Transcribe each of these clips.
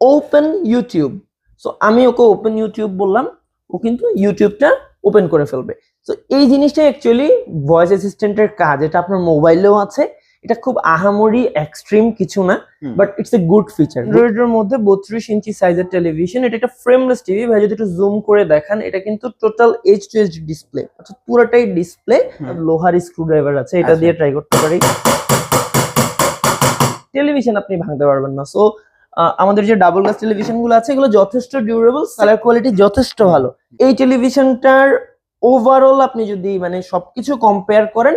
Open YouTube so আমি ওকে open YouTube বললাম ও কিন্তু ইউটিউবটা ওপেন করে ফেলবে। তো এই জিনিসটা অ্যাকচুয়ালি ভয়েস অ্যাসিস্ট্যান্টের কাজ এটা আপনার মোবাইলেও আছে। এটা খুব আহামরি এক্সট্রিম কিছু না but it's a good feature অ্যান্ড্রয়েডের মধ্যে বত্রিশ ইঞ্চি সাইজের টেলিভিশন এটা একটা ফ্রেমলেস টিভি ভাই যদি একটু জুম করে দেখান এটা কিন্তু total H to H display অর্থাৎ পুরোটাই ডিসপ্লে লোহার স্ক্রু ড্রাইভার আছে এটা আচ্ছা। দিয়ে ট্রাই করতে পারি। টেলিভিশন আপনি ভাঙতে পারবেন না। সো আমাদের যে ডাবল গ্লাস টেলিভিশনগুলো আছে এগুলো যথেষ্ট ডিউরেবল কালার কোয়ালিটি যথেষ্ট ভালো। এই টেলিভিশনটার ওভারঅল আপনি যদি মানে সবকিছু কম্পেয়ার করেন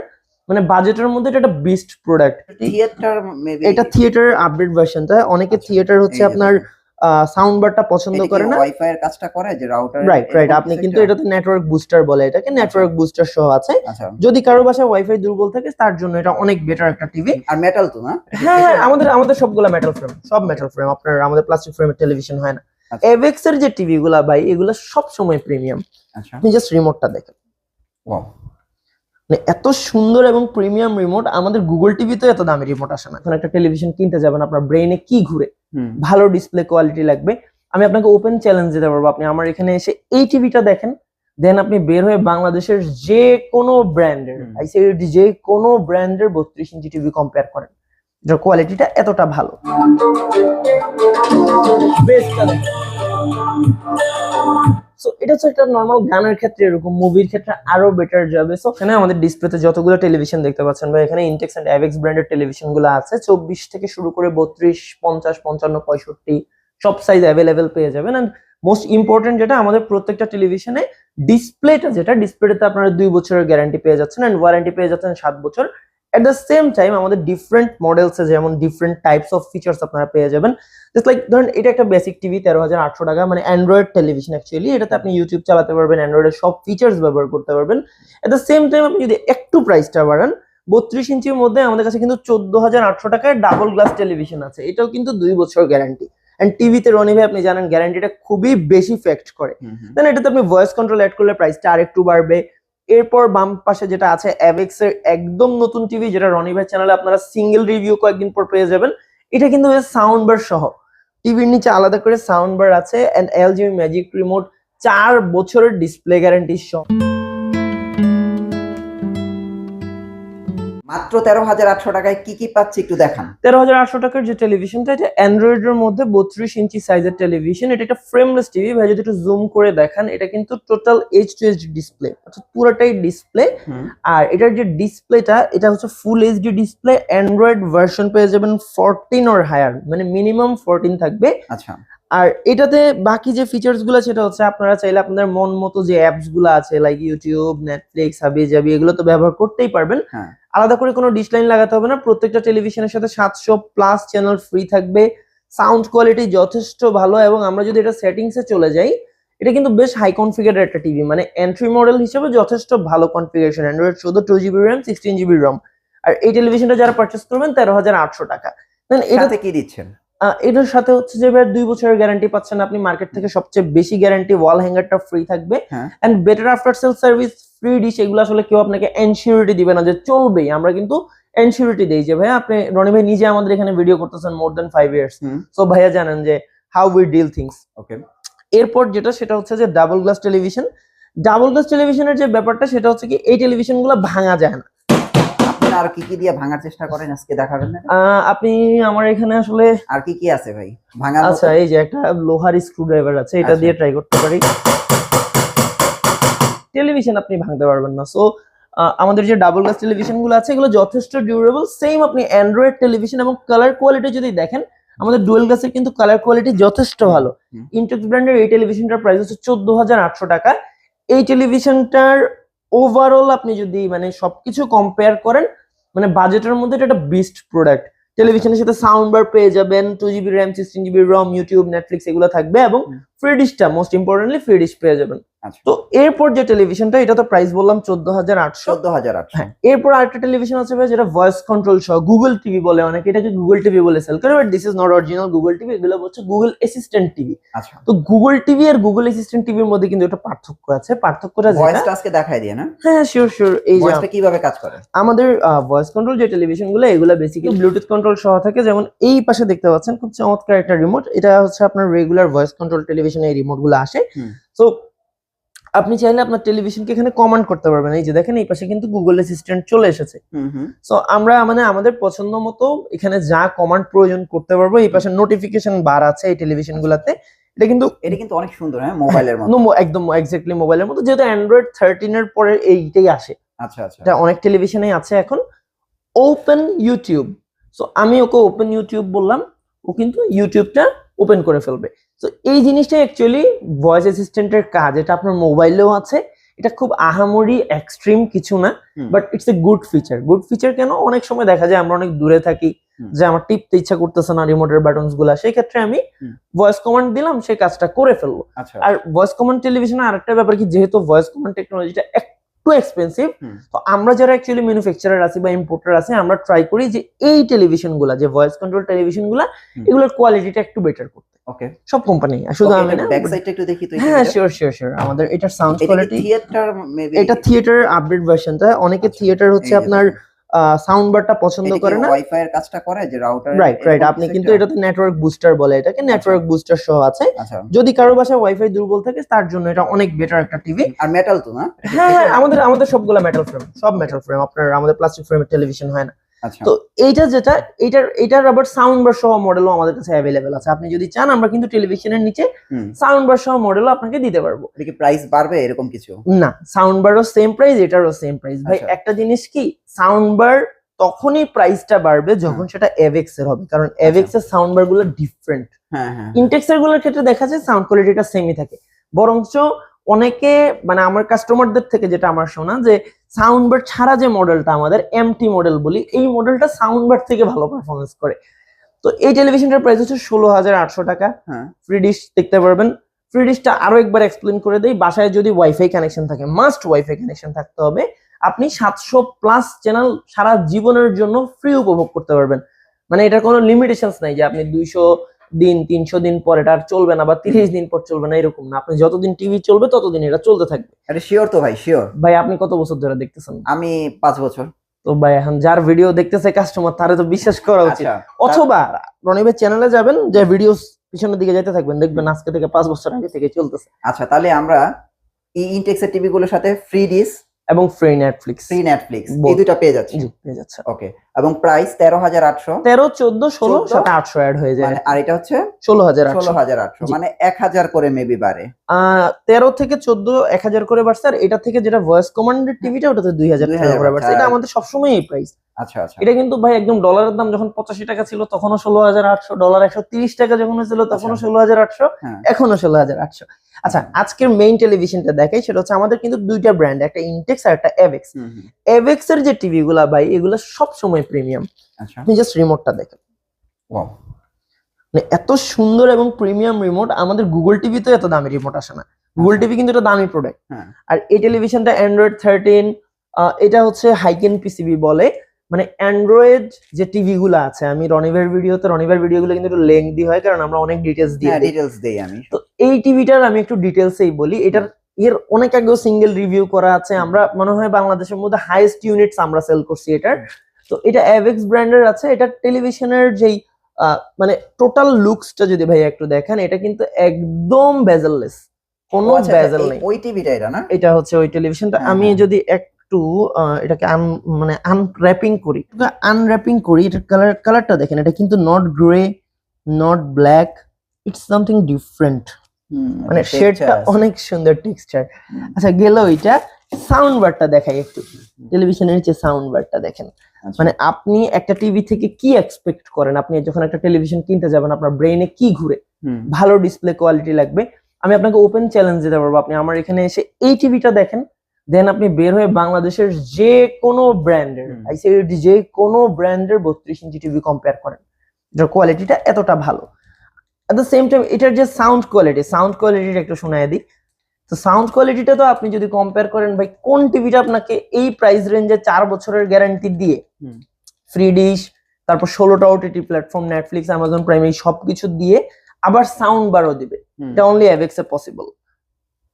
মানে বাজেটের মধ্যে এটা একটা বেস্ট প্রোডাক্ট থিয়েটার মেবি এটা থিয়েটারের আপডেট ভার্সন তাই? অনেকে থিয়েটার হচ্ছে আপনার সাউন্ড বারটা পছন্দ করে না। ওয়াইফাই এর কাজটা করে যে রাউটার রাইট রাইট আপনি কিন্তু এটাতে নেটওয়ার্ক বুস্টার বলে এটাকে নেটওয়ার্ক বুস্টার সহ আছে। আচ্ছা। যদি কারও বাসায় ওয়াইফাই দুর্বল থাকে তার জন্য এটা অনেক বেটার একটা টিভি আর মেটাল তো না? হ্যাঁ হ্যাঁ আমাদের আমাদের সবগুলা মেটাল ফ্রেম সব মেটাল ফ্রেম আপনার আমাদের প্লাস্টিক ফ্রেমের টেলিভিশন হয় না। আচ্ছা। এভেক্স এর যে টিভি গুলা ভাই এগুলো সব সময় প্রিমিয়াম আচ্ছা। আপনি জাস্ট রিমোটটা দেখেন। ওয়াও এত সুন্দর এবং প্রিমিয়াম রিমোট আমাদের গুগল টিভিতে এত দামি রিমোট আসে না। এখন একটা টেলিভিশন কিনতে যাবেন আপনার ব্রেনে কি ঘুরে? হুম। ভালো ডিসপ্লে কোয়ালিটি লাগবে। আমি আপনাকে ওপেন চ্যালেঞ্জ দিতে পারব। আপনি আমার এখানে এসে এই টিভিটা দেখেন দেন আপনি বের হয়ে বাংলাদেশের যে কোনো ব্র্যান্ডের হুম। আইসিআইডি যে কোনো ব্র্যান্ডের বত্রিশ ইঞ্চি টিভি কম্পেয়ার করেন। যার কোয়ালিটিটা এতটা ভালো। সো এটা হচ্ছে একটা নর্মাল গানের ক্ষেত্রে এরকম মুভির ক্ষেত্রে আরও বেটার যাবে সো এখানে আমাদের ডিসপ্লেতে যতগুলো টেলিভিশন দেখতে পাচ্ছেন বা এখানে ইনটেক্স এন্ড অ্যাভেক্স ব্র্যান্ডের টেলিভিশনগুলো আছে। চব্বিশ থেকে শুরু করে বত্রিশ, পঞ্চাশ, পঞ্চান্ন, পঁয়ষট্টি, সব সাইজ অ্যাভেলেবেল পেয়ে যাবেন। অ্যান্ড মোস্ট ইম্পর্টেন্ট যেটা, আমাদের প্রত্যেকটা টেলিভিশনে ডিসপ্লেটা যেটা ডিসপ্লেটাতে আপনারা দুই বছরের গ্যারান্টি পেয়ে যাচ্ছেন। অ্যান্ড ওয়ারেন্টি পেয়ে যাচ্ছেন সাত বছর। এট দ্য সেম টাইম আমাদের ডিফারেন্ট মডেলসে যেমন ডিফারেন্ট টাইপস অফ ফিচার্স আপনারা পেয়ে যাবেন। জাস্ট লাইক ধরেন এটা একটা বেসিক টিভি তেরো হাজার আটশো টাকা মানে অ্যান্ড্রয়েড টেলিভিশন অ্যাকচুয়ালি এটাতে আপনি ইউটিউব চালাতে পারবেন অ্যান্ড্রয়েডের সব ফিচার্স ব্যবহার করতে পারবেন। এট দ্য সেম টাইম আপনি যদি একটু প্রাইসটা বাড়ান বত্রিশ ইঞ্চির মধ্যে আমাদের কাছে কিন্তু চোদ্দ হাজার আটশো টাকায় ডাবল গ্লাস টেলিভিশন আছে। এটাও কিন্তু দুই বছর গ্যারান্টি অ্যান্ড টিভিতে রনি ভাই আপনি জানেন গ্যারান্টিটা খুবই বেশি ফ্যাক্ট করে। দেন এটাতে আপনি ভয়েস কন্ট্রোল অ্যাড করলে প্রাইসটা আরেকটু বাড়বে। এরপর বাম পাশে যেটা আছে অ্যাভেক্স এর একদম নতুন টিভি যেটা রনি ভাই চ্যানেলে আপনারা সিঙ্গেল রিভিউ কয়েকদিন পর পেয়ে যাবেন। এটা কিন্তু সাউন্ড বার সহ। টিভির নিচে আলাদা করে সাউন্ড বার আছে এন্ড এলজি ম্যাজিক রিমোট চার বছরের ডিসপ্লে গ্যারান্টি সহ। মাত্র তেরো হাজার আটশো টাকায় কি কি পাচ্ছি একটু দেখান। তেরো হাজার আটশো টাকার যে টেলিভিশনটা এটা অ্যান্ড্রয়েডের মধ্যে বত্রিশ ইঞ্চি সাইজের টেলিভিশন এটা একটা ফ্রেমলেস টিভি ভাই যদি একটু জুম করে দেখান এটা কিন্তু total H to H display অর্থাৎ পুরোটাই ডিসপ্লে আর এটার যে ডিসপ্লেটা এটা হচ্ছে full HD display android version পেয়ে যাবেন ফোরটিন ওর হায়ার মানে মিনিমাম ফোরটিন থাকবে। আচ্ছা। আর এটাতে বাকি যে ফিচার্সগুলো সেটা হচ্ছে আপনারা চাইলে আপনাদের মন মতো যে অ্যাপসগুলো আছে লাইক ইউটিউব নেটফ্লিক্স হাবি জাবি এগুলো তো ব্যবহার করতেই পারবেন। হ্যাঁ। আলাদা করে কোনো ডিশ লাইন লাগাতে হবে না। প্রত্যেকটা টেলিভিশনের সাথে সাতশো প্লাস চ্যানেল ফ্রি থাকবে। সাউন্ড কোয়ালিটি যথেষ্ট ভালো এবং আমরা যদি এটা সেটিংসে চলে যাই এটা কিন্তু বেশ হাই কনফিগারের একটা টিভি মানে এন্ট্রি মডেল হিসেবে যথেষ্ট ভালো কনফিগারেশন অ্যান্ড্রয়েড শুধু two GB RAM sixteen GB ROM আর এই টেলিভিশনটা যারা পারচেস করবেন তেরো হাজার আটশো টাকা। দেন এটাতে কি দিচ্ছেন? এটার সাথে হচ্ছে যে ভাই দুই বছরের গ্যারান্টি পাচ্ছেন আপনি মার্কেট থেকে সবচেয়ে বেশি গ্যারান্টি ওয়াল হ্যাঙ্গারটা ফ্রি থাকবে। And better after sale service free dish এগুলো আসলে কেউ আপনাকে এনসিউরিটি দিবে না যে চলবেই। আমরা কিন্তু এনসিউরিটি দেই যে ভাই আপনি রনি ভাই নিজে আমাদের এখানে ভিডিও করতেছেন more then five years so ভাইয়া জানেন যে how we deal things okay এরপর যেটা সেটা হচ্ছে যে double glass television double glass টেলিভিশনের যে ব্যাপারটা সেটা হচ্ছে কি এই টেলিভিশনগুলো ভাঙা যায় না। আর কি কি দিয়ে ভাঙার চেষ্টা করেন? আজকে দেখাবেন না? আপনি আমার এখানে আসলে আর কি কি আছে ভাই? ভাঙার আচ্ছা এই যে একটা লোহার স্ক্রু ড্রাইভার আছে এটা আচ্ছা। দিয়ে ট্রাই করতে পারি। টেলিভিশন আপনি ভাঙতে পারবেন না। সো আমাদের যে ডাবল গ্লাস টেলিভিশনগুলো আছে এগুলো যথেষ্ট ডিউরেবল সেম আপনি অ্যান্ড্রয়েড টেলিভিশন এবং কালার কোয়ালিটি যদি দেখেন আমাদের ডুয়েল গ্লাসের কিন্তু কালার কোয়ালিটি যথেষ্ট ভালো। ইন্টেক্স ব্র্যান্ডের এই টেলিভিশনটার প্রাইস হচ্ছে চোদ্দ হাজার আটশো টাকা। এই টেলিভিশনটার ওভারঅল আপনি যদি মানে সবকিছু কম্পেয়ার করেন মানে বাজেটের মধ্যে এটা একটা বেস্ট প্রোডাক্ট টেলিভিশনের সাথে সাউন্ড বার পেয়ে যাবেন two GB RAM sixteen GB ROM YouTube Netflix এগুলো থাকবে এবং। ফ্রি ডিশটা মোস্ট ইম্পর্টেন্টলি ফ্রি ডিশ পেয়ে যাবেন। আচ্ছা। তো এরপর যে টেলিভিশনটা এটা তো প্রাইস বললাম চোদ্দ হাজার আটশো। চোদ্দ হাজার হ্যাঁ এরপর আরেকটা টেলিভিশন আছে ভাই যেটা ভয়েস কন্ট্রোল সহ গুগল টিভি বলে অনেকে এটাকে গুগল টিভি বলে সেল করে but this is not original Google TV এগুলো হচ্ছে গুগল অ্যাসিস্ট্যান্ট টিভি তো গুগল টিভি আর গুগল অ্যাসিস্ট্যান্ট টিভির মধ্যে কিন্তু একটা পার্থক্য আছে পার্থক্যটা যেটা আজকে দেখাই দিয়ে না? হ্যাঁ শিওর শিওর এই যে কীভাবে কাজ করে? আমাদের ভয়েস কন্ট্রোল যে টেলিভিশনগুলো এগুলো বেসিক্যালি ব্লুটুথ কন্ট্রোল সহ থাকে যেমন এই পাশে দেখতে পাচ্ছেন খুব চমৎকার একটা রিমোট এটা হচ্ছে আপনার রেগুলার ভয়েস কন্ট্রোল টেলিভিশনে এই রিমোটগুলো আসে। তো আপনি চাইলে আপনার টেলিভিশনকে এখানে কমান্ড করতে পারবেন। এই যে দেখেন এই পাশে কিন্তু গুগল অ্যাসিস্ট্যান্ট চলে এসেছে। সো আমরা মানে আমাদের পছন্দ মতো এখানে যা কমান্ড প্রয়োজন করতে পারব এই পাশে নোটিফিকেশন বার আছে এই টেলিভিশন গুলাতে। এটা কিন্তু এটা কিন্তু অনেক সুন্দর হ্যাঁ? মোবাইলের মতো। একদম এক্স্যাক্টলি মোবাইলের মতো। যেহেতু অ্যান্ড্রয়েড থার্টিন এর পরে এইটাই আসে। আচ্ছা আচ্ছা। এটা অনেক টেলিভিশনে আছে এখন। ওপেন ইউটিউব সো আমি ওকে ওপেন ইউটিউব বললাম। ও কিন্তু ইউটিউবটা ওপেন করে ফেলবে। তো এই জিনিসটা অ্যাকচুয়ালি ভয়েস অ্যাসিস্ট্যান্টের কাজ এটা আপনার মোবাইলেও আছে। এটা খুব আহামরি এক্সট্রিম কিছু না but it's a good feature good feature কেন? অনেক সময় দেখা যায় আমরা অনেক দূরে থাকি যে আমার টিপতে ইচ্ছা করতেছে না রিমোটের বাটনসগুলা সেই ক্ষেত্রে আমি ভয়েস কমান্ড দিলাম সেই কাজটা করে ফেলব আচ্ছা। আর ভয়েস কমান্ড টেলিভিশনে আরেকটা ব্যাপার কি যেহেতু ভয়েস কমান্ড টেকনোলজিটা একটু এক্সপেন্সিভ তো আমরা যারা অ্যাকচুয়ালি ম্যানুফ্যাকচারার আছি বা ইম্পোর্টার আছে আমরা ট্রাই করি যে এই টেলিভিশনগুলা যে ভয়েস কন্ট্রোল টেলিভিশনগুলা এগুলোর কোয়ালিটিটা একটু বেটার করতে। ওকে সব কোম্পানি শুধু আমি না ব্যাক সাইডটা একটু দেখি তো হ্যাঁ শিওর শিওর শিওর আমাদের এটা সাউন্ড কোয়ালিটি থিয়েটার মেবি এটা থিয়েটার আপডেট ভার্সন তাই? অনেকে আচ্ছা, থিয়েটার হচ্ছে আপনার সাউন্ড বারটা পছন্দ করে না। ওয়াইফাই এর কাজটা করে যে রাউটার রাইট রাইট আপনি কিন্তু এটাতে নেটওয়ার্ক বুস্টার বলে এটাকে নেটওয়ার্ক বুস্টার সহ আছে। আচ্ছা। যদি কারও বাসায় ওয়াইফাই দুর্বল থাকে তার জন্য এটা অনেক বেটার একটা টিভি আর মেটাল তো না? হ্যাঁ হ্যাঁ, আমাদের আমাদের সবগুলা মেটাল ফ্রেম সব মেটাল ফ্রেম আপনার আমাদের প্লাস্টিক ফ্রেমের টেলিভিশন হয় না। আচ্ছা তো এইটা যেটা এইটার এটার আবার সাউন্ড বার সহ মডেলও আমাদের কাছে অ্যাভেলেবেল আছে। আপনি যদি চান আমরা কিন্তু টেলিভিশনের নিচে সাউন্ড বার সহ মডেলও আপনাকে দিতে পারব। এটা কি প্রাইস বাড়বে এরকম কিছু? না সাউন্ড বারও সেম প্রাইস এটারও সেম প্রাইস ভাই আচ্ছা। একটা জিনিস কি সাউন্ড বার তখনই প্রাইসটা বাড়বে যখন সেটা এভেক্স এর হবে। কারণ এভেক্স এর সাউন্ড বারগুলো ডিফারেন্ট হ্যাঁ হ্যাঁ ইনটেক্স এরগুলোর ক্ষেত্রে দেখা যায় সাউন্ড কোয়ালিটিটা সেমই থাকে। বরঞ্চ অনেকে মানে আমার কাস্টমারদের থেকে যেটা আমার শোনা যে সাউন্ড বার ছাড়া যে মডেলটা আমাদের এমটি মডেল বলি এই মডেলটা সাউন্ড বার থেকে ভালো পারফরমেন্স করে। তো এই টেলিভিশনটার প্রাইস হচ্ছে ষোলো হাজার আটশো টাকা। হ্যাঁ। ফ্রি ডিশ দেখতে পারবেন। ফ্রি ডিশটা আরও একবার এক্সপ্লেন করে দেই। বাসায় যদি ওয়াইফাই কানেকশন থাকে মাস্ট ওয়াইফাই কানেকশন থাকতে হবে। আপনি সাতশো প্লাস চ্যানেল সারা জীবনের জন্য ফ্রি উপভোগ করতে পারবেন। মানে এটার কোনো লিমিটেশনস নাই যে আপনি দুইশো দিন তিনশো দিন পর এটা আর চলবে না বা তিরিশ দিন পর চলবে না এরকম না। আপনি যতদিন টিভি চলবে ততদিন এটা চলতে থাকবে। এটা শিওর তো ভাই শিওর ভাই আপনি কত বছর ধরে দেখতেছেন? আমি পাঁচ বছর। তো ভাই এখন যার ভিডিও দেখতেছে কাস্টমার তারে তো বিশ্বাস করা উচিত। আচ্ছা অথবা রনিবের চ্যানেলে যাবেন যে ভিডিও পিছনের দিকে যেতে থাকবেন দেখবেন আজকে থেকে পাঁচ বছর আগে থেকে চলতেছে। আচ্ছা তাহলে আমরা ই ইনটেক্সের টিভি গুলোর সাথে ফ্রি ডিস এবং ফ্রি নেটফ্লিক্স ফ্রি নেটফ্লিক্স এই. দুটো পেয়ে যাচ্ছে? পেয়ে যাচ্ছে। ওকে এবং প্রাইস তেরো হাজার আটশো। তেরো চোদ্দ ষোলো সাথে আটশো অ্যাড হয়ে যায়। মানে আর এটা হচ্ছে ষোলো হাজার ষোলো হাজার আটশো। মানে এক হাজার করে মেবি বাড়ে। তেরো থেকে চোদ্দ এক হাজার করে বাড়ছে আর এটা থেকে যেটা ভয়েস কমান্ডের টিভিটা ওটাতে দুই হাজার টাকা করে বাড়ছে। বাড়ছে। এটা আমাদের সবসময় এই প্রাইস আচ্ছা আচ্ছা। এটা কিন্তু ভাই একদম ডলারের দাম যখন পঁচাশি টাকা ছিল তখনও ষোলো হাজার আটশো ডলার একশো তিরিশ টাকা যখন ছিল তখনও আচ্ছা। ষোলো হাজার আটশো হ্যাঁ। এখনও ষোলো হাজার আটশো। আচ্ছা আজকের মেইন টেলিভিশনটা দেখাই সেটা হচ্ছে আমাদের কিন্তু দুইটা ব্র্যান্ড একটা ইনটেক্স আর একটা এভেক্স। এভেক্স এর যে টিভি গুলা ভাই এগুলো সব সময় প্রিমিয়াম আচ্ছা। আপনি জাস্ট রিমোটটা দেখেন. মানে এত সুন্দর এবং প্রিমিয়াম রিমোট আমাদের গুগল টিভিতে এত দামি রিমোট আসে না। গুগল টিভি কিন্তু এটা দামি প্রোডাক্ট হ্যাঁ। আর এই টেলিভিশনটা অ্যান্ড্রয়েড থার্টিন এটা হচ্ছে হাইকেন পিসিবি বলে। মানে অ্যান্ড্রয়েড যে টিভি গুলো আছে আমি রনিভের ভিডিওতে রনিভের ভিডিও গুলো কিন্তু একটু লেংদি হয় কারণ আমরা অনেক ডিটেলস হ্যাঁ দিই। ডিটেলস দেই আমি। তো এই টিভিটার আমি একটু ডিটেলসেই বলি এটার এর অনেক আগেও সিঙ্গেল রিভিউ করা আছে আমরা মনে হয় বাংলাদেশের মধ্যে হাইয়েস্ট ইউনিটস আমরা সেল করছি এটার। তো এটা অ্যাভেক্স ব্র্যান্ডের আছে এটা টেলিভিশনের যেই মানে টোটাল লুকসটা যদি ভাই একটু দেখেন এটা কিন্তু একদম বেজেললেস কোনো ও আচ্ছা, বেজেল নেই। ওই টিভিটা এটা না? এটা হচ্ছে ওই টেলিভিশনটা হ্যাঁ, আমি যদি যদি একটু এটাকে আন মানে আনর্যাপিং করি। আনর্যাপিং করি এটার কালার কালারটা দেখেন এটা কিন্তু not grey not black it's something different মানে শেডটা অনেক সুন্দর টেক্সচার আচ্ছা গেল ওইটা সাউন্ড বারটা দেখাই একটু। টেলিভিশনের যে সাউন্ড বারটা দেখেন। আচ্ছা। মানে আপনি একটা টিভি থেকে কি এক্সপেক্ট করেন? আপনি যখন একটা টেলিভিশন কিনতে যাবেন আপনার ব্রেনে কি ঘুরে? ভালো ডিসপ্লে কোয়ালিটি লাগবে। আমি আপনাকে ওপেন চ্যালেঞ্জ দিতে পারব। আপনি আমার এখানে এসে এই টিভিটা দেখেন দেন আপনি বের হয়ে বাংলাদেশের যে কোনো ব্র্যান্ডের হুম। যে কোনো ব্র্যান্ডের বত্রিশ ইঞ্চি টিভি কম্পেয়ার করেন। যার কোয়ালিটিটা এতটা ভালো। অ্যাট দ্য সেম টাইম এটার যে সাউন্ড কোয়ালিটি সাউন্ড কোয়ালিটিটা একটু শোনায় দিই। তো সাউন্ড কোয়ালিটিটা তো আপনি যদি কম্পেয়ার করেন ভাই কোন টিভিটা আপনাকে এই প্রাইস রেঞ্জে চার বছরের গ্যারান্টি দিয়ে? ফ্রি ডিশ তারপর ষোলোটা OTT platform Netflix Amazon Prime এই সবকিছু দিয়ে আবার সাউন্ড বারও দিবে। এটা অনলি অ্যাভেক্স এ পসিবল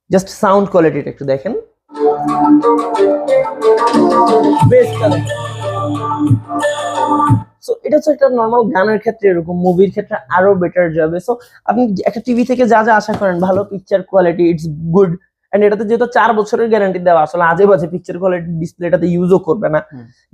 জাস্ট সাউন্ড কোয়ালিটিটা একটু দেখেন। সো এটা হচ্ছে একটা নর্মাল গানের ক্ষেত্রে এরকম মুভির ক্ষেত্রে আরও বেটার যাবে। সো আপনি একটা টিভি থেকে যা যা আশা করেন ভালো picture quality it's good and এটাতে যেহেতু চার বছরের গ্যারান্টি দেওয়া আসলে আজে বাজে পিকচার কোয়ালিটি ডিসপ্লেটাতে ইউজও করবে না।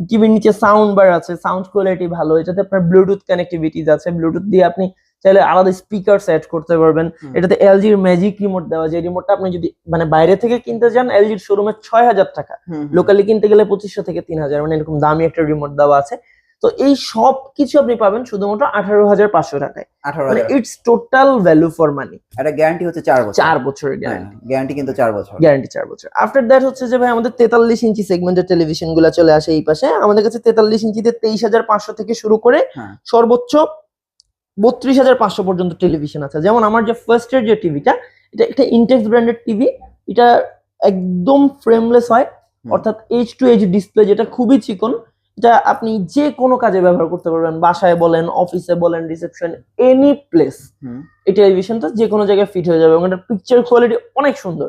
টিভির নিচে সাউন্ড বার আছে সাউন্ড কোয়ালিটি ভালো এটাতে আপনার ব্লুটুথ কানেক্টিভিটিস আছে। ব্লুটুথ দিয়ে আপনি চাইলে আলাদা স্পিকার সেট করতে পারবেন। এটাতে এলজির ম্যাজিক রিমোট দেওয়া যে রিমোটটা আপনি যদি মানে বাইরে থেকে কিনতে যান এলজির শোরুমে ছয় হাজার টাকা। লোকালি কিনতে গেলে পঁচিশশো থেকে তিন হাজার। মানে এরকম দামি একটা রিমোট দেওয়া আছে। তো এই সব কিছু আপনি পাবেন শুধুমাত্র আঠারো হাজার পাঁচশো টাকায়। মানে it's total value for money এটা গ্যারান্টি হচ্ছে চার বছর। চার বছরের গ্যারান্টি গ্যারান্টি কিন্তু চার বছর। গ্যারান্টি চার বছর। আফটার দ্যাট হচ্ছে যে ভাই আমাদের তেতাল্লিশ ইঞ্চি সেগমেন্টের টেলিভিশনগুলো চলে আসে এই পাশে। আমাদের কাছে তেতাল্লিশ ইঞ্চিতে তেইশ হাজার পাঁচশো থেকে শুরু করে হ্যাঁ। সর্বোচ্চ বত্রিশ হাজার পাঁচশো পর্যন্ত টেলিভিশন আছে। যেমন আমার যে ফার্স্ট এর যে টিভিটা এটা একটা ইন্টেক্স ব্র্যান্ডেড টিভি এটা একদম ফ্রেমলেস হয়। অর্থাৎ এইচ টু এইচ ডিসপ্লে যেটা খুবই চিকন এটা আপনি যে কোনো কাজে ব্যবহার করতে পারবেন। বাসায় বলেন অফিসে বলেন রিসেপশন এনি প্লেস। এই টেলিভিশনটা যে কোনো জায়গায় ফিট হয়ে যাবে এবং এটার পিকচার কোয়ালিটি অনেক সুন্দর।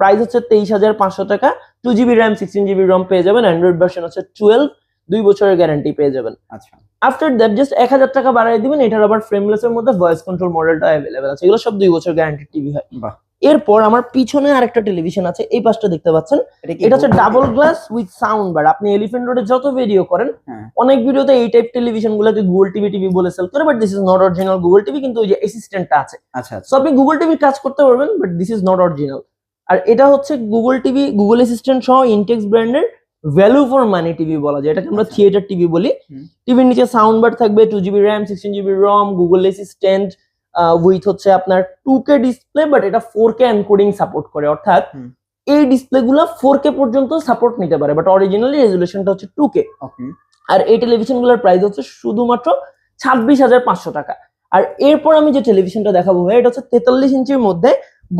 প্রাইস হচ্ছে তেইশ হাজার পাঁচশো টাকা। Two GB RAM sixteen GB ROM পেয়ে যাবেন। অ্যান্ড্রয়েড ভার্সন হচ্ছে টুয়েলভ দুই বছরের গ্যারান্টি পেয়ে যাবেন। আচ্ছা। আফটার দ্যাট জাস্ট এক হাজার টাকা বাড়াই দিবেন এটার আবার ফ্রেমলেস এর মধ্যে ভয়েস কন্ট্রোল মডেলটা অ্যাভেলেবেল আছে। এগুলো সব দুই বছর গ্যারান্টি টিভি হয়। এরপর আমার পিছনে আরেকটা টেলিভিশন আছে এই পাশটা দেখতে পাচ্ছেন। এটা হচ্ছে double glass with sound bar আপনি এলিফেন্ট রোডে যত ভিডিও করেন হ্যাঁ। অনেক ভিডিওতে এই টাইপ টেলিভিশন গুলোকে গুগল টিভি টিভি বলে সেল করে but this is not original Google TV কিন্তু ওই যে অ্যাসিস্ট্যান্টটা আছে। আচ্ছা আচ্ছা। সো আপনি গুগল টিভির কাজ করতে পারবেন but this is not original আর এটা হচ্ছে গুগল টিভি গুগল অ্যাসিস্ট্যান্ট সহ ইনটেক্স ব্র্যান্ডের ভ্যালু ফর মানি টিভি বলা যায়। এটাকে আমরা আচ্ছা। থিয়েটার টিভি বলি। টিভির নিচে সাউন্ড বার থাকবে two GB RAM sixteen GB ROM Google Assistant with হচ্ছে আপনার টু কে ডিসপ্লে বাট এটা ফোর কে এনকোডিং সাপোর্ট করে। অর্থাৎ এই ডিসপ্লে গুলো ফোর কে পর্যন্ত সাপোর্ট নিতে পারে বাট অরিজিনালি রেজুলেশনটা হচ্ছে টু কে আর এই টেলিভিশনগুলোর প্রাইস হচ্ছে শুধুমাত্র ছাব্বিশ হাজার পাঁচশো টাকা। আর এরপর আমি যে টেলিভিশনটা দেখাবো ভাই এটা হচ্ছে তেতাল্লিশ ইঞ্চির মধ্যে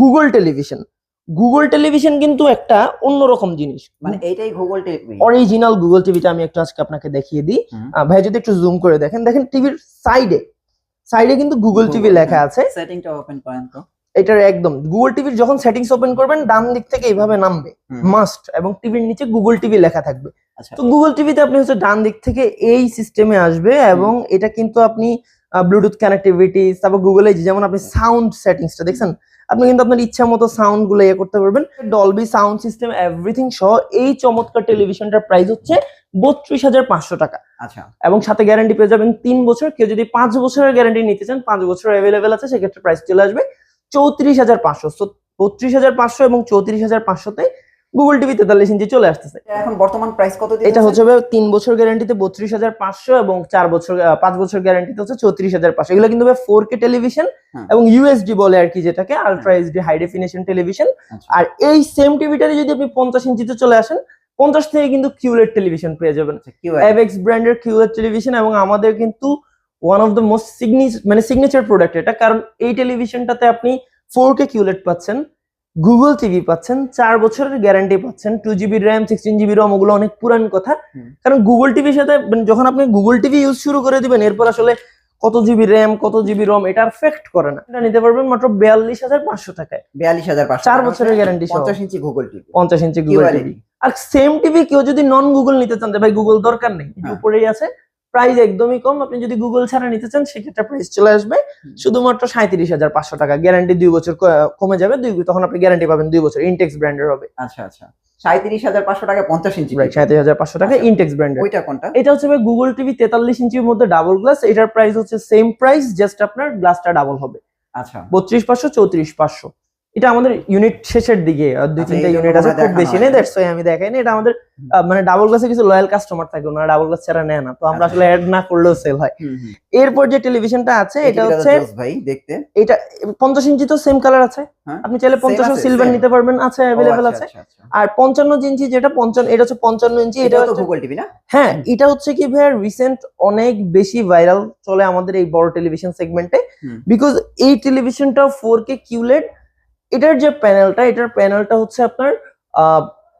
গুগল টেলিভিশন গুগল টেলিভিশন কিন্তু একটা অন্যরকম জিনিস। মানে এইটাই গুগল টিভি অরিজিনাল গুগল টিভিটা আমি একটু আজকে আপনাকে দেখিয়ে দিই। ভাই যদি একটু জুম করে দেখেন দেখেন টিভির সাইডে সাইডে কিন্তু গুগল টিভি লেখা আছে। সেটিংটা ওপেন করেন তো। এটার একদম গুগল টিভির যখন সেটিংস ওপেন করবেন ডান দিক থেকে এইভাবে নামবে। মাস্ট এবং টিভির নিচে গুগল টিভি লেখা থাকবে। আচ্ছা। তো গুগল টিভিতে আপনি হচ্ছে ডান দিক থেকে এই সিস্টেমে আসবে এবং এটা কিন্তু আপনি ব্লুটুথ কানেক্টিভিটি তারপর গুগলে যেমন আপনি সাউন্ড সেটিংসটা দেখছেন আপনি কিন্তু আপনার ইচ্ছা মতো সাউন্ডগুলো ইয়ে করতে পারবেন। ডলবি সাউন্ড সিস্টেম এভরিথিং সহ এই চমৎকার টেলিভিশনটার প্রাইস হচ্ছে বত্রিশ হাজার পাঁচশো টাকা। আচ্ছা। এবং সাথে গ্যারান্টি পেয়ে যাবেন তিন বছর কেউ যদি পাঁচ বছরের গ্যারান্টি নিতে চান পাঁচ বছর অ্যাভেলেবেল আছে সেক্ষেত্রে প্রাইস চলে আসবে চৌত্রিশ হাজার পাঁচশো। বত্রিশ হাজার পাঁচশো এবং চৌত্রিশ হাজার পাঁচশোতে গুগল টিভি তেতাল্লিশ ইঞ্চি চলে আসতেছে। এখন বর্তমান প্রাইস কত এটা হচ্ছে তিন বছর গ্যারান্টিতে বত্রিশ হাজার পাঁচশো এবং চার বছর পাঁচ বছর গ্যারান্টিতে হচ্ছে চৌত্রিশ হাজার পাঁচশো। এগুলো কিন্তু ফোর কে টেলিভিশন। এবং ইউএসডি বলে আর কি যেটাকে ultra HD high definition television. আর এই সেম টিভিটারে যদি আপনি পঞ্চাশ ইঞ্চিতে চলে আসেন পঞ্চাশ থেকে কিন্তু কিউলেট টেলিভিশন পেয়ে যাবেন। এভেক্স ব্র্যান্ডের কিউলেট টেলিভিশন এবং আমাদের কিন্তু one of the most signature মানে সিগনেচার প্রোডাক্ট এটা। কারণ এই টেলিভিশনটাতে আপনি ফোর কে কিউলেট পাচ্ছেন। গুগল টিভি পাচ্ছেন চার বছরের গ্যারান্টি পাচ্ছেন two GB RAM sixteen GB ROM ওগুলো অনেক পুরান কথা। কারণ গুগল টিভির সাথে মানে যখন আপনি গুগল টিভি ইউজ শুরু করে দিবেন এরপর আসলে কত জিবি র্যাম কত জিবি রম এটা ফেক্ট করে না। এটা নিতে পারবেন মাত্র বিয়াল্লিশ হাজার পাঁচশো টাকায়। বিয়াল্লিশ হাজার পাঁচশো চার বছরের গ্যারান্টি পঞ্চাশ ইঞ্চি গুগল টিভি পঞ্চাশ ইঞ্চি গুগল টিভি আর সেম টিভি কেউ যদি নন গুগল নিতে চান ভাই গুগল দরকার নেই। হ্যাঁ। উপরেই আছে। প্রাইস একদমই কম। আপনি যদি গুগল ছাড়া নিতে চান সেক্ষেত্রে প্রাইস চলে আসবে। শুধুমাত্র সাঁত্রিশ হাজার পাঁচশো টাকা। গ্যারান্টি দুই বছর কমে যাবে। দুই তখন আপনি গ্যারান্টি পাবেন দুই বছর। ইনটেক্স ব্র্যান্ডের হবে। আচ্ছা আচ্ছা। সাঁত্রিশ হাজার পাঁচশো টাকা পঞ্চাশ ইঞ্চি সাঁত্রিশ হাজার পাঁচশো টাকা আচ্ছা। ইনটেক্স ব্র্যান্ডের ওইটা কোনটা? এটা হচ্ছে গুগল টিভি তেতাল্লিশ ইঞ্চির মধ্যে ডাবল গ্লাস এটার প্রাইস হচ্ছে সেম প্রাইস জাস্ট আপনার গ্লাসটা ডাবল হবে। আচ্ছা। বত্রিশ পাঁচশো চৌত্রিশ পাঁচশো। এটা আমাদের ইউনিট শেষের দিকে আর দুই আচ্ছা, তিনটা ইউনিট আছে খুব বেশি নেই না। দ্যাটস আমি দেখাই না এটা আমাদের মানে ডাবল গ্লাসে কিছু লয়াল কাস্টমার থাকে ওনারা ডাবল গ্লাস ছাড়া নেয় না তো আমরা আচ্ছা। আসলে অ্যাড না করলেও সেল হয়। এরপর যে টেলিভিশনটা আছে এটা হচ্ছে ভাই দেখতে এটা পঞ্চাশ ইঞ্চি তো সেম কালার আছে হ্যাঁ? আপনি চাইলে Same পঞ্চাশ আছে, সিলভার নিতে পারবেন আছে অ্যাভেলেবেল আচ্ছা, আছে। আর পঞ্চান্ন ইঞ্চি যেটা পঞ্চান্ন এটা হচ্ছে পঞ্চান্ন ইঞ্চি এটা তো হচ্ছে গুগল টিভি না হ্যাঁ এটা হচ্ছে কি ভাইয়া রিসেন্ট অনেক বেশি ভাইরাল চলে আমাদের এই বড় টেলিভিশন সেগমেন্টে বিকজ এই টেলিভিশনটা ফোর কে কিউলেড এটার যে প্যানেলটা এটার প্যানেলটা হচ্ছে আপনার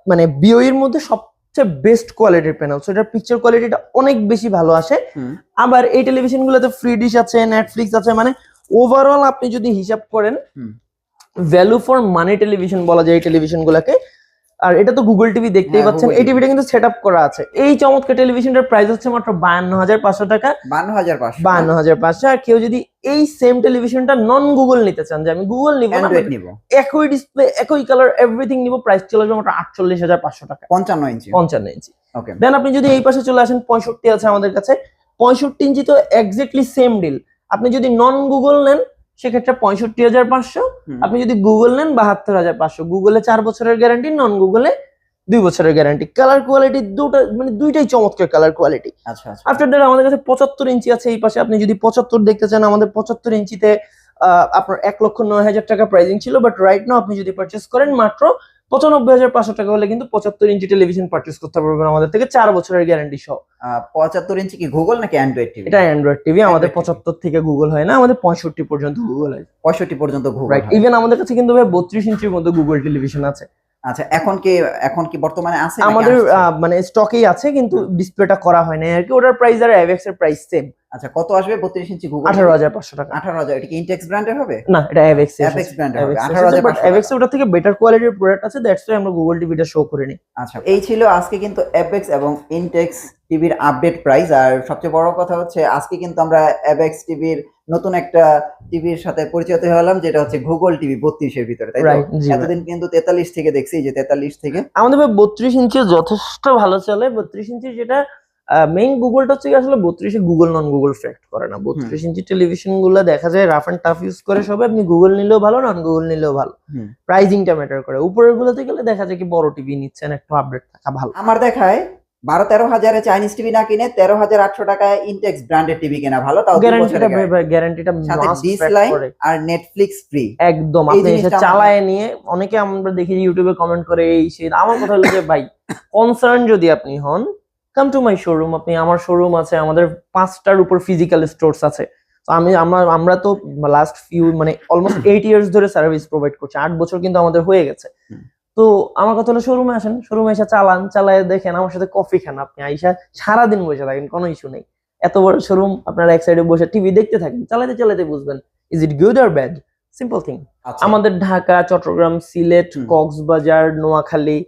মানে বিওইর মধ্যে সবচেয়ে বেস্ট কোয়ালিটির প্যানেল সো এটার পিকচার কোয়ালিটিটা অনেক বেশি ভালো আসে। আবার এই টেলিভিশনগুলোতে ফ্রি ডিশ আছে নেটফ্লিক্স আছে মানে ওভারঅল আপনি যদি হিসাব করেন ভ্যালু ফর মানি টেলিভিশন বলা যায় এই টেলিভিশনগুলোকে আর এটা তো গুগল টিভি দেখতেই হ্যাঁ, পাচ্ছেন। এই টিভিটা কিন্তু সেট আপ করা আছে। এই চমৎকার টেলিভিশনটার প্রাইস হচ্ছে মাত্র বায়ান্ন হাজার পাঁচশো টাকা। বান্ন হাজার পাঁচশো। বায়ান্ন হাজার পাঁচশো। আর কেউ যদি এই সেম টেলিভিশনটা নন গুগল নিতে চান যে আমি গুগল নিব নিব। একই ডিসপ্লে একই কালার এভরিথিং নিব প্রাইস চলে আসবে মাত্র আটচল্লিশ হাজার পাঁচশো টাকা। পঞ্চান্ন ইঞ্চি। পঞ্চান্ন ইঞ্চি। ওকে দেন আপনি যদি এই পাশে চলে আসেন পঁয়ষট্টি আছে আমাদের কাছে। পঁয়ষট্টি ইঞ্চি তো এক্স্যাক্টলি সেম ডিল আপনি যদি নন গুগল নেন সেক্ষেত্রে পঁয়ষট্টি হাজার পাঁচশো। আপনি যদি গুগল নেন বাহাত্তর হাজার পাঁচশো। গুগলে চার বছরের গ্যারান্টি নন গুগলে দুই বছরের গ্যারান্টি কালার কোয়ালিটি দুটো মানে দুইটাই চমৎকার কালার কোয়ালিটি আচ্ছা আচ্ছা। আফটার দ্যাট আমাদের কাছে পঁচাত্তর ইঞ্চি আছে এই পাশে। আপনি যদি পঁচাত্তর দেখতে চান আমাদের পঁচাত্তর ইঞ্চিতে আহ, আপনার এক লক্ষ নয় হাজার টাকা প্রাইজিং ছিল। বাট রাইট নাও আপনি যদি পারচেস করেন মাত্র পঁচানব্বই হাজার পাঁচশো টাকা হলে কিন্তু পঁচাত্তর ইঞ্চি টেলিভিশন পারচেস করতে পারবেন আমাদের থেকে চার বছরের গ্যারান্টি সহ। পঁচাত্তর ইঞ্চি কি গুগল নাকি অ্যান্ড্রয়েড টিভি এটা অ্যান্ড্রয়েড টিভি আমাদের পঁচাত্তর থেকে গুগল হয় না আমাদের পঁয়ষট্টি পর্যন্ত গুগল হয়। পঁয়ষট্টি পর্যন্ত গুগল রাইট। ইভেন আমাদের কাছে কিন্তু ভাই বত্রিশ ইঞ্চির মধ্যে গুগল টেলিভিশন আছে। আচ্ছা এখন কি এখন কি বর্তমানে আছে আমাদের আহ, মানে স্টকেই আছে কিন্তু ডিসপ্লেটা করা হয় না আর কি। ওটার প্রাইস আর অ্যাভেক্স এর প্রাইস সেম আচ্ছা কত আসবে? বত্রিশ ইঞ্চি গুগল আঠারো হাজার পাঁচশো টাকা। আঠারো হাজার এটা কি ইনটেক্স ব্র্যান্ডের হবে? না এটা অ্যাভেক্স অ্যাপেক্স ব্র্যান্ডের হবে আঠারো হাজার বাট অ্যাভেক্স ওটা থেকে বেটার কোয়ালিটির প্রোডাক্ট আছে দ্যাটস ওয়াই আমরা গুগল টিভিটা শো করে নিই আচ্ছা এই ছিল আজকে কিন্তু অ্যাপেক্স এবং ইনটেক্স টিভির আপডেট প্রাইস আর সবচেয়ে বড় কথা হচ্ছে আজকে কিন্তু আমরা অ্যাপেক্স টিভির নতুন একটা টিভির সাথে পরিচিত হলাম যেটা হচ্ছে গুগল টিভি বত্রিশের ভিতরে তাই এতদিন কিন্তু তেতাল্লিশ থেকে দেখছি যে তেতাল্লিশ থেকে। আমাদের বত্রিশ ইঞ্চি যথেষ্ট ভালো চলে বত্রিশ ইঞ্চি যেটা মেইন গুগলটা হচ্ছে আসলে বত্রিশে গুগল নন গুগল ফ্যাক্ট করে না। বত্রিশ ইঞ্চি টেলিভিশনগুলো দেখা যায় রাফ অ্যান্ড টাফ ইউজ করে সবাই আপনি গুগল নিলেও ভালো নন গুগল নিলেও ভালো। প্রাইজিংটা ম্যাটার করে। উপরের গুলোতে গেলে দেখা যায় কি বড় টিভি নিচ্ছেন একটু আপডেট থাকা ভালো। আমার দেখায় বারো তেরো হাজারে চাইনিজ টিভি না কিনে তেরো হাজার আটশো টাকায় ইনটেক্স ব্র্যান্ডের টিভি কেনা ভালো তাও গ্যারান্টিটা গ্যারান্টিটা সাথে আর নেটফ্লিক্স ফ্রি একদম আপনি এসে চালায় নিয়ে অনেকে আমরা দেখি ইউটিউবে কমেন্ট করে এই সেই আমার কথা হলো যে ভাই কনসার্ন যদি আপনি হন কাম টু মাই শোরুম আপনি আমার শোরুম আছে আমাদের পাঁচটার উপর ফিজিক্যাল স্টোরস আছে। আমি আমার আমরা তো লাস্ট ফিউ মানে অলমোস্ট এইট ইয়ার্স ধরে সার্ভিস প্রোভাইড করছি আট বছর কিন্তু আমাদের হয়ে গেছে। তো আমার কথা হলো শোরুমে আসেন শোরুমে এসে চালান চালায় দেখেন আমার সাথে কফি খান আপনি আইসা সারাদিন বসে থাকেন কোনো ইস্যু নেই। এত বড় শোরুম আপনারা এক সাইডে বসে টিভি দেখতে থাকেন চালাতে চালাতে বুঝবেন ইজ ইট গুড আর ব্যাড সিম্পল থিং আচ্ছা। আমাদের ঢাকা চট্টগ্রাম সিলেট কক্সবাজার নোয়াখালী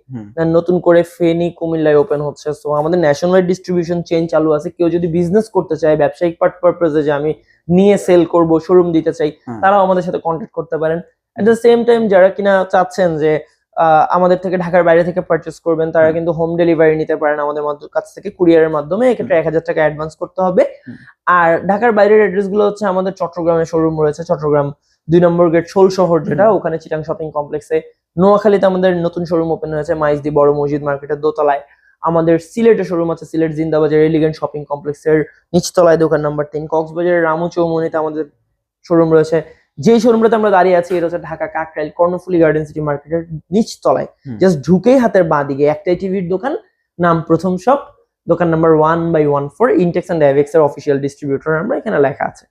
নতুন করে ফেনী কুমিল্লায় ওপেন হচ্ছে। সো আমাদের ন্যাশনাল ডিস্ট্রিবিউশন চেন চালু আছে। কেউ যদি বিজনেস করতে চায় ব্যবসায়িক পার্ট পারপাসে যে আমি নিয়ে সেল করব শোরুম দিতে চাই তারাও আমাদের সাথে কন্ট্যাক্ট করতে পারেন। এট দ্য সেম টাইম যারা কিনা চাচ্ছেন যে আমাদের থেকে ঢাকার বাইরে থেকে পারচেস করবেন তারা কিন্তু হোম ডেলিভারি নিতে পারেন আমাদের কাছ থেকে কুরিয়ারের মাধ্যমে। এক্ষেত্রে এক হাজার টাকা অ্যাডভান্স করতে হবে। আর ঢাকার বাইরের অ্যাড্রেসগুলো হচ্ছে আমাদের চট্টগ্রামে শোরুম রয়েছে চট্টগ্রাম দুই নম্বর গেট ষোল শহর যেটা ওখানে চিটাং শপিং কমপ্লেক্সে। নোয়াখালীতে আমাদের নতুন শোরুম ওপেন হয়েছে মাইজদি বড় মসজিদ মার্কেটের দোতলায়। আমাদের সিলেটে শোরুম আছে সিলেট জিন্দাবাজার এলিগেন্ট শপিং কমপ্লেক্সের নিচতলায় দোকান নাম্বার তিন। কক্সবাজারের রামু চৌমনিতে আমাদের শোরুম রয়েছে। যেই শোরুমটাতে আমরা দাঁড়িয়ে আছি এটা হচ্ছে ঢাকা কাকরাইল কর্ণফুলি গার্ডেন সিটি মার্কেটের নিচতলায়। জাস্ট ঢুকেই হাতের বাঁ দিকে একটাই টিভির দোকান নাম প্রথম শপ দোকান number one by one four Intex and Avex এর অফিসিয়াল ডিস্ট্রিবিউটর আমরা এখানে লেখা আছে।